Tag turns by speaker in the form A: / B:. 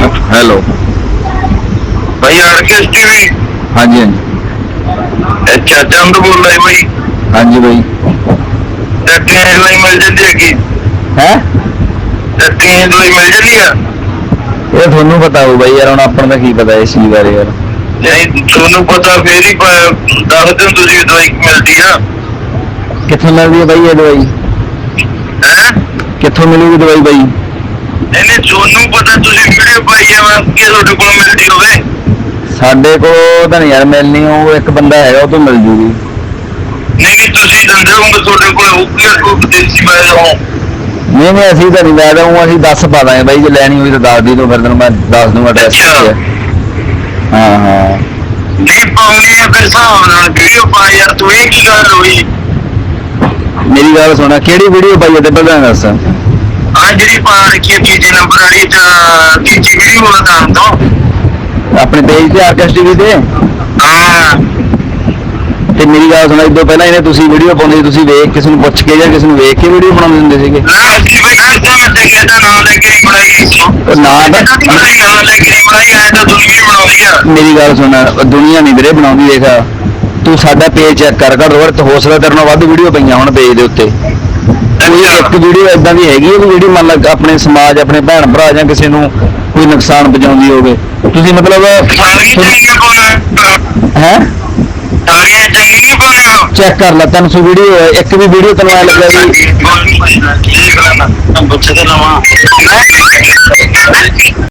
A: Hello.
B: ਭਾਈ ਆਰਕੇਸ TV
A: ਹਾਂਜੀ ਹਾਂਜੀ।
B: ਅੱਛਾ ਚੰਦ ਬੋਲ ਰਿਹਾ ਭਾਈ।
A: ਹਾਂਜੀ ਬਾਈ
B: ਟੱਕੀਆਂ ਲਈ ਮਿਲ ਜਾਂਦੀ ਹੈਗੀ?
A: ਹੈ?
B: ਟੱਕੀਆਂ ਲਈ ਮਿਲ ਜਾਂਦੀ ਆ?
A: ਇਹ ਤੁਹਾਨੂੰ ਪਤਾ ਹੋਊ ਬਾਈ ਯਾਰ ਹੁਣ ਆਪਾਂ ਤਾਂ ਕੀ ਪਤਾ ਇਸ ਚੀਜ਼ ਬਾਰੇ ਯਾਰ।
B: ਨਹੀਂ ਤੁਹਾਨੂੰ ਪਤਾ ਫੇਰ ਹੀ ਦੱਸ ਦਿਨ ਤੁਸੀਂ ਦਵਾਈ ਮਿਲਦੀ ਆ।
A: ਕਿੱਥੋਂ ਮਿਲਦੀ ਹੈ ਬਾਈ ਇਹ ਦਵਾਈ?
B: ਹੈ?
A: ਕਿੱਥੋਂ ਮਿਲੂਗੀ ਦਵਾਈ ਬਾਈ?
B: ਇਹਨੇ ਤੁਹਾਨੂੰ ਪਤਾ ਤੁਸੀਂ ਵੀਡੀਓ ਪਾਈ ਆ ਮੈਂ ਕਿ ਤੁਹਾਡੇ ਕੋਲ ਮਿਲਦੀ ਹੋਵੇ
A: ਸਾਡੇ ਕੋਲ ਤਾਂ ਨਹੀਂ ਯਾਰ ਮਿਲਣੀ ਉਹ ਇੱਕ ਬੰਦਾ ਹੈਗਾ ਉਹ ਤੋਂ ਮਿਲ ਜੂਗੀ।
B: ਨਹੀਂ ਨਹੀਂ ਤੁਸੀਂ ਦਿੰਦੇ ਹੋਗੇ ਤੁਹਾਡੇ ਕੋਲ ਹੋਊਗੀ ਕੋਈ ਦੇਸੀ ਮੈਂ ਲਵਾਂ
A: ਨਹੀਂ ਨਹੀਂ ਅਸੀਂ ਤਾਂ ਨਹੀਂ ਲੈ ਦਊਂ ਅਸੀਂ ਦੱਸ ਪਾ ਦਾਂਗੇ ਬਾਈ ਜੇ ਲੈਣੀ ਹੋਈ ਤਾਂ ਦੱਸ ਦੀ ਤੂੰ ਫਿਰ ਤੈਨੂੰ ਮੈਂ ਦੱਸ ਦੂੰਗਾ ਐਡਰੈਸ। ਹਾਂ। ਹਾਂ
B: ਨਹੀਂ ਪਾਉਣੀ ਹੈ ਫਿਰ ਹਿਸਾਬ ਨਾਲ ਵੀਡੀਓ ਪਾ ਯਾਰ ਤੂੰ ਇਹ ਕੀ ਗੱਲ ਹੋਈ?
A: ਮੇਰੀ ਗੱਲ ਸੁਣਾ ਕਿਹੜੀ ਵੀਡੀਓ ਪਾਈ ਹੈ ਤੇ ਪਹਿਲਾਂ ਦੱਸ।
B: ਆ ਜਿਹੜੀ ਪਾ ਰੱਖੀ ਹੈ ਤੀਜੇ ਨੰਬਰ ਵਾਲੀ ਤਾਂ ਤੀਜੀ ਵੀਡੀਓ ਵਾਲਾ ਨਾਮ ਤੋਂ
A: ਆਪਣੇ ਪੇਜ ਤੇ ਆਰਕੈਸਟ ਟੀਵੀ ਤੇ?
B: ਹਾਂ।
A: ਤੇ ਮੇਰੀ ਗੱਲ ਸੁਣਾ ਇਦੋਂ ਪਹਿਲਾਂ ਇਹਨੇ ਤੁਸੀਂ ਵੀਡੀਓ ਪਾਉਂਦੇ ਤੁਸੀਂ ਵੇਖ ਕਿਸੇ ਨੂੰ ਪੁੱਛ ਕੇ ਜਾਂ ਕਿਸੇ ਨੂੰ ਵੇਖ ਕੇ ਵੀਡੀਓ ਬਣਾਉਂਦੇ ਹੁੰਦੇ ਸੀਗੇ?
B: ਤੇ
A: ਤਾਂ-
B: ਤਾਂ
A: ਮੇਰੀ ਗੱਲ ਸੁਣ ਦੁਨੀਆ ਨਹੀਂ ਵੀਰੇ ਬਣਾਉਂਦੀ ਦੇਖ। ਤੂੰ ਸਾਡਾ ਪੇਜ ਚੈੱਕ ਕਰ ਕਰ ਰੋੜ ਤੇ ਹੌਸਲਾ ਤੇਰੇ ਨਾਲ ਵੱਧ ਵੀਡੀਓ ਪਈਆਂ ਹੁਣ ਪੇਜ ਦੇ ਉੱਤੇ। ਕੋਈ ਇੱਕ ਵੀਡੀਓ ਇਦਾਂ ਦੀ ਹੈਗੀ ਹੈ ਜਿਹੜੀ ਮੰਨ ਲਾ ਆਪਣੇ ਸਮਾਜ ਆਪਣੇ ਭੈਣ ਭਰਾ ਜਾਂ ਕਿਸੇ ਨੂੰ ਕੋਈ ਨੁਕਸਾਨ ਪਹੁੰਚਾਉਂਦੀ ਹੋਵੇ। ਤੁਸੀਂ ਮਤਲਬ ਹੈ? ਚੈੱਕ ਕਰ ਲੈ 300 ਵੀਡੀਓ ਹੈ ਇੱਕ ਵੀ ਵੀਡੀਓ ਤੈਨੂੰ ਐ ਲੱਗਿਆ ਵੀ
B: ਪੁੱਛ ਲਵਾਂ